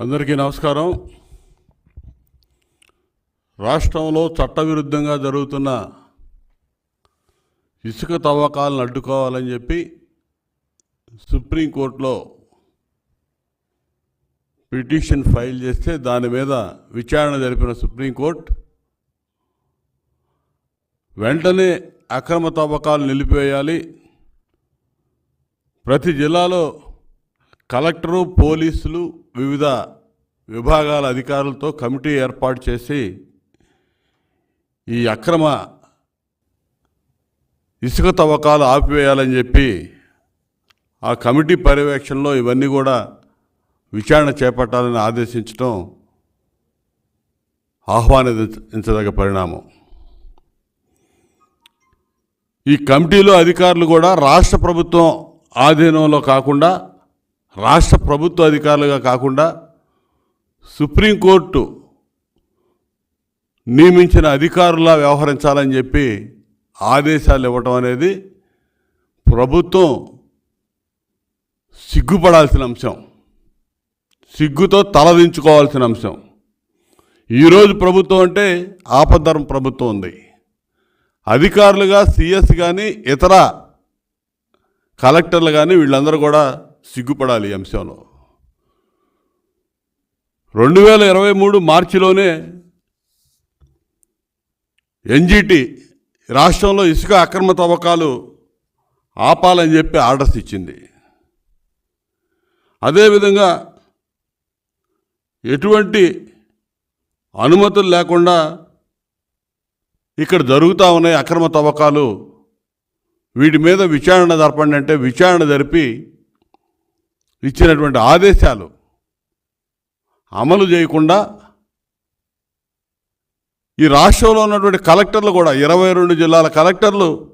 అందరికీ నమస్కారం. రాష్ట్రంలో చట్టవిరుద్ధంగా జరుగుతున్న ఇసుక తవ్వకాలను అడ్డుకోవాలని చెప్పి సుప్రీంకోర్టులో పిటిషన్ ఫైల్ చేస్తే దాని మీద విచారణ జరిపిన సుప్రీంకోర్టు వెంటనే అక్రమ తవ్వకాలు నిలిపివేయాలి. ప్రతి జిల్లాలో కలెక్టరు పోలీసులు వివిధ విభాగాల అధికారులతో కమిటీ ఏర్పాటు చేసి ఈ అక్రమ ఇసుక తవ్వకాలు ఆపివేయాలని చెప్పి ఆ కమిటీ పర్యవేక్షణలో ఇవన్నీ కూడా విచారణ చేపట్టాలని ఆదేశించడం ఆహ్వానించదగ్గ పరిణామం. ఈ కమిటీలో అధికారులు కూడా రాష్ట్ర ప్రభుత్వం ఆధీనంలో కాకుండా రాష్ట్ర ప్రభుత్వ అధికారులుగా కాకుండా సుప్రీంకోర్టు నియమించిన అధికారులా వ్యవహరించాలని చెప్పి ఆదేశాలు ఇవ్వటం అనేది ప్రభుత్వం సిగ్గుపడాల్సిన అంశం. సిగ్గుతో తలదించుకోవాల్సిన అంశం. ఈరోజు ప్రభుత్వం అంటే ఆపద్ధర్మ ప్రభుత్వం ఉంది. అధికారులుగా సిఎస్ కానీ ఇతర కలెక్టర్లు కానీ వీళ్ళందరూ కూడా సిగ్గుపడాలి ఈ అంశంలో. రెండు వేల ఇరవై మూడు మార్చిలోనే ఎన్జిటి రాష్ట్రంలో ఇసుక అక్రమ తవ్వకాలు ఆపాలని చెప్పి ఆర్డర్స్ ఇచ్చింది. అదేవిధంగా ఎటువంటి అనుమతులు లేకుండా ఇక్కడ జరుగుతూ ఉన్నాయి అక్రమ తవ్వకాలు. వీటి మీద విచారణ జరపండి అంటే విచారణ జరిపి ఇచ్చినటువంటి ఆదేశాలు అమలు చేయకుండా ఈ రాష్ట్రంలో ఉన్నటువంటి కలెక్టర్లు కూడా ఇరవై రెండు జిల్లాల కలెక్టర్లు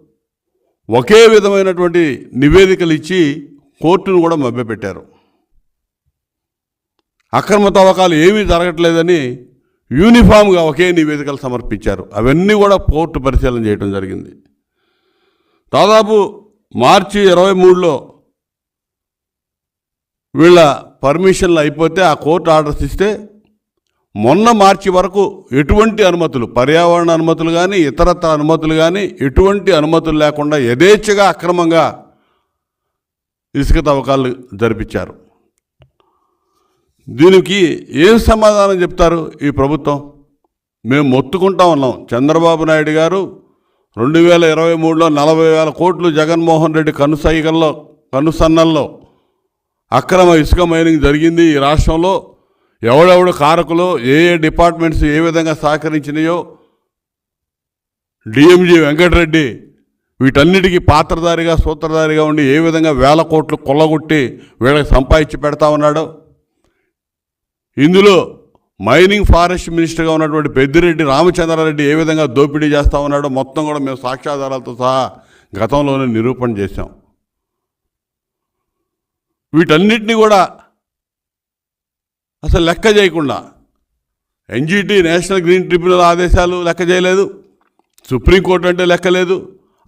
ఒకే విధమైనటువంటి నివేదికలు ఇచ్చి కోర్టును కూడా మభ్యపెట్టారు. అక్రమ తవ్వకాలు ఏమీ జరగట్లేదని యూనిఫామ్గా ఒకే నివేదికలు సమర్పించారు. అవన్నీ కూడా కోర్టు పరిశీలన చేయడం జరిగింది. దాదాపు మార్చి ఇరవై మూడులో వీళ్ళ పర్మిషన్లు అయిపోతే ఆ కోర్టు ఆర్డర్స్ ఇస్తే మొన్న మార్చి వరకు ఎటువంటి అనుమతులు పర్యావరణ అనుమతులు కానీ ఇతరత్ర అనుమతులు కానీ ఎటువంటి అనుమతులు లేకుండా యథేచ్ఛగా అక్రమంగా ఇసుక తవ్వకాలు జరిపించారు. దీనికి ఏం సమాధానం చెప్తారు ఈ ప్రభుత్వం? మేము మొత్తుకుంటా ఉన్నాం. చంద్రబాబు నాయుడు గారు రెండు వేల ఇరవై మూడులో నలభై వేల కోట్లు జగన్మోహన్ రెడ్డి కనుసైగల్లో కనుసన్నల్లో అక్రమ ఇసుక మైనింగ్ జరిగింది ఈ రాష్ట్రంలో. ఎవడెవడు కారకులు ఏ ఏ డిపార్ట్మెంట్స్ ఏ విధంగా సహకరించినాయో డిఎంజీ వెంకటరెడ్డి వీటన్నిటికీ పాత్రధారిగా సూత్రధారిగా ఉండి ఏ విధంగా వేల కోట్లు కొల్లగొట్టి వీళ్ళకి సంపాదించి పెడతా ఉన్నాడు. ఇందులో మైనింగ్ ఫారెస్ట్ మినిస్టర్గా ఉన్నటువంటి పెద్దిరెడ్డి రామచంద్రారెడ్డి ఏ విధంగా దోపిడీ చేస్తూ ఉన్నాడో మొత్తం కూడా మేము సాక్ష్యాధారాలతో సహా గతంలోనే నిరూపణ చేశాం. వీటన్నిటిని కూడా అసలు లెక్క చేయకుండా ఎన్జిటి నేషనల్ గ్రీన్ ట్రిబ్యునల్ ఆదేశాలు లెక్క చేయలేదు. సుప్రీంకోర్టు అంటే లెక్కలేదు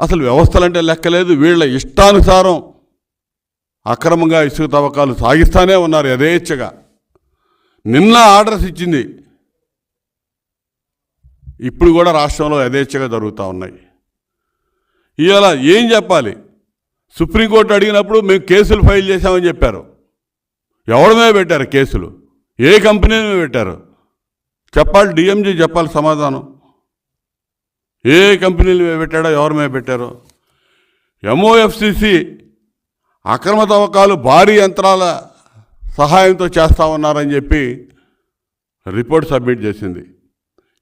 అసలు వ్యవస్థలంటే లెక్కలేదు వీళ్ళ ఇష్టానుసారం అక్రమంగా ఇసుక తవ్వకాలు సాగిస్తానే ఉన్నారు యథేచ్ఛగా. నిన్న ఆర్డర్స్ ఇచ్చింది. ఇప్పుడు కూడా రాష్ట్రంలో యథేచ్ఛగా జరుగుతూ ఉన్నాయి. ఇవాళ ఏం చెప్పాలి? సుప్రీంకోర్టు అడిగినప్పుడు మేము కేసులు ఫైల్ చేశామని చెప్పారు. ఎవరి మీద పెట్టారు కేసులు. ఏ కంపెనీ మీద పెట్టారు? చెప్పాలి డిఎంజీ చెప్పాలి సమాధానం. ఏ కంపెనీలు మీద పెట్టాడో ఎవరి మీద పెట్టారో? ఎంఓఎఫ్సిసి అక్రమ తవ్వకాలు భారీ యంత్రాల సహాయంతో చేస్తా ఉన్నారని చెప్పి రిపోర్ట్ సబ్మిట్ చేసింది.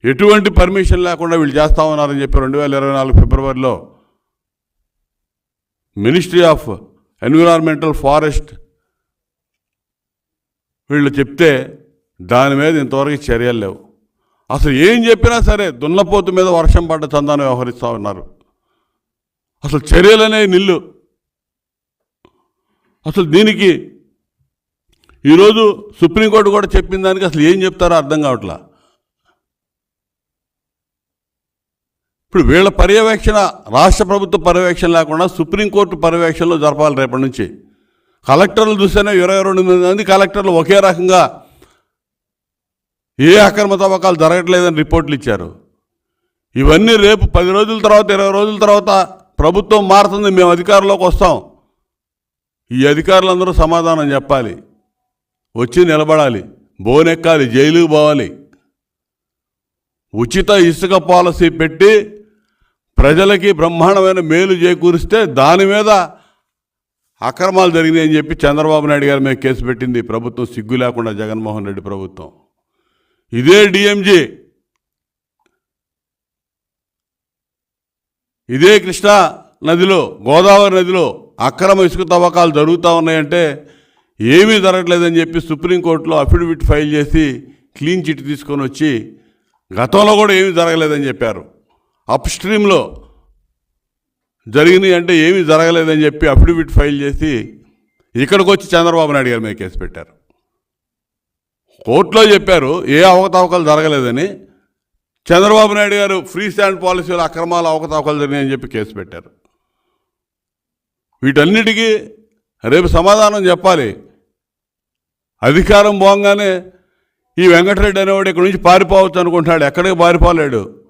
ఎటువంటి పర్మిషన్ లేకుండా వీళ్ళు చేస్తా ఉన్నారని చెప్పి రెండు వేల ఇరవై నాలుగు ఫిబ్రవరిలో మినిస్ట్రీ ఆఫ్ ఎన్విరాన్మెంటల్ ఫారెస్ట్ వీళ్ళు చెప్తే దాని మీద ఇంతవరకు చర్యలు లేవు. అసలు ఏం చెప్పినా సరే దున్నపోతు మీద వర్షం పడ్డ చందాన్ని వ్యవహరిస్తూ ఉన్నారు. అసలు చర్యలనే నిల్లు. అసలు దీనికి ఈరోజు సుప్రీంకోర్టు కూడా చెప్పిన దానికి అసలు ఏం చెప్తారో అర్థం కావట్లా. ఇప్పుడు వీళ్ళ పర్యవేక్షణ రాష్ట్ర ప్రభుత్వ పర్యవేక్షణ లేకుండా సుప్రీంకోర్టు పర్యవేక్షణలో జరపాలి రేపటి నుంచి. కలెక్టర్లు చూస్తేనే ఇరవై రెండు మంది కలెక్టర్లు ఒకే రకంగా ఏ అక్రమ తవ్వకాలు జరగట్లేదని రిపోర్ట్లు ఇచ్చారు. ఇవన్నీ రేపు పది రోజుల తర్వాత ఇరవై రోజుల తర్వాత ప్రభుత్వం మారుతుంది మేము అధికారంలోకి వస్తాం. ఈ అధికారులందరూ సమాధానం చెప్పాలి. వచ్చి నిలబడాలి. బోనెక్కాలి జైలుకు పోవాలి. ఉచిత ఇసుక పాలసీ పెట్టి ప్రజలకి బ్రహ్మాండమైన మేలు చేకూరిస్తే దాని మీద అక్రమాలు జరిగినాయని చెప్పి చంద్రబాబు నాయుడు గారి మీద కేసు పెట్టింది. ప్రభుత్వం సిగ్గు లేకుండా జగన్మోహన్ రెడ్డి ప్రభుత్వం. ఇదే డిఎంజీ ఇదే కృష్ణా నదిలో గోదావరి నదిలో అక్రమ ఇసుక తవ్వకాలు జరుగుతూ ఉన్నాయంటే ఏమీ జరగట్లేదని చెప్పి సుప్రీంకోర్టులో అఫిడవిట్ ఫైల్ చేసి క్లీన్ చిట్ తీసుకొని వచ్చి గతంలో కూడా ఏమీ జరగలేదని చెప్పారు. అప్ స్ట్రీమ్లో జరిగినాయి అంటే ఏమీ జరగలేదని చెప్పి అఫిడవిట్ ఫైల్ చేసి ఇక్కడికి వచ్చి చంద్రబాబు నాయుడు గారి మీద కేసు పెట్టారు. కోర్టులో చెప్పారు ఏ అవకతవకలు జరగలేదని. చంద్రబాబు నాయుడు గారు ఫ్రీ స్టాండ్ పాలసీలో అక్రమాలు అవకతవకలు జరిగాయని చెప్పి కేసు పెట్టారు. వీటన్నిటికీ రేపు సమాధానం చెప్పాలి. అధికారం పోగానే ఈ వెంకటరెడ్డి అనేవాడు ఇక్కడి నుంచి పారిపోవచ్చు అనుకుంటున్నాడు. ఎక్కడికి పారిపోలేడు?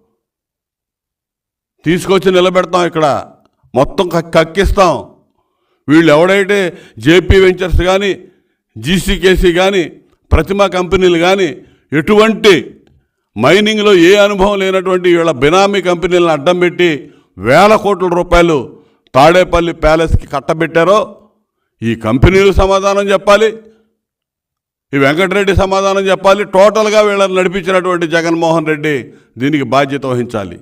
తీసుకొచ్చి నిలబెడతాం ఇక్కడ. మొత్తం కక్కిస్తాం. వీళ్ళు ఎవడైతే జేపీ వెంచర్స్ కానీ జీసీకేసీ కానీ ప్రతిమ కంపెనీలు కానీ ఎటువంటి మైనింగ్లో ఏ అనుభవం లేనటువంటి వీళ్ళ బినామీ కంపెనీలను అడ్డం పెట్టి వేల కోట్ల రూపాయలు తాడేపల్లి ప్యాలెస్కి కట్టబెట్టారో ఈ కంపెనీలు సమాధానం చెప్పాలి. ఈ వెంకటరెడ్డి సమాధానం చెప్పాలి. టోటల్గా వీళ్ళని నడిపించినటువంటి జగన్మోహన్ రెడ్డి దీనికి బాధ్యత వహించాలి.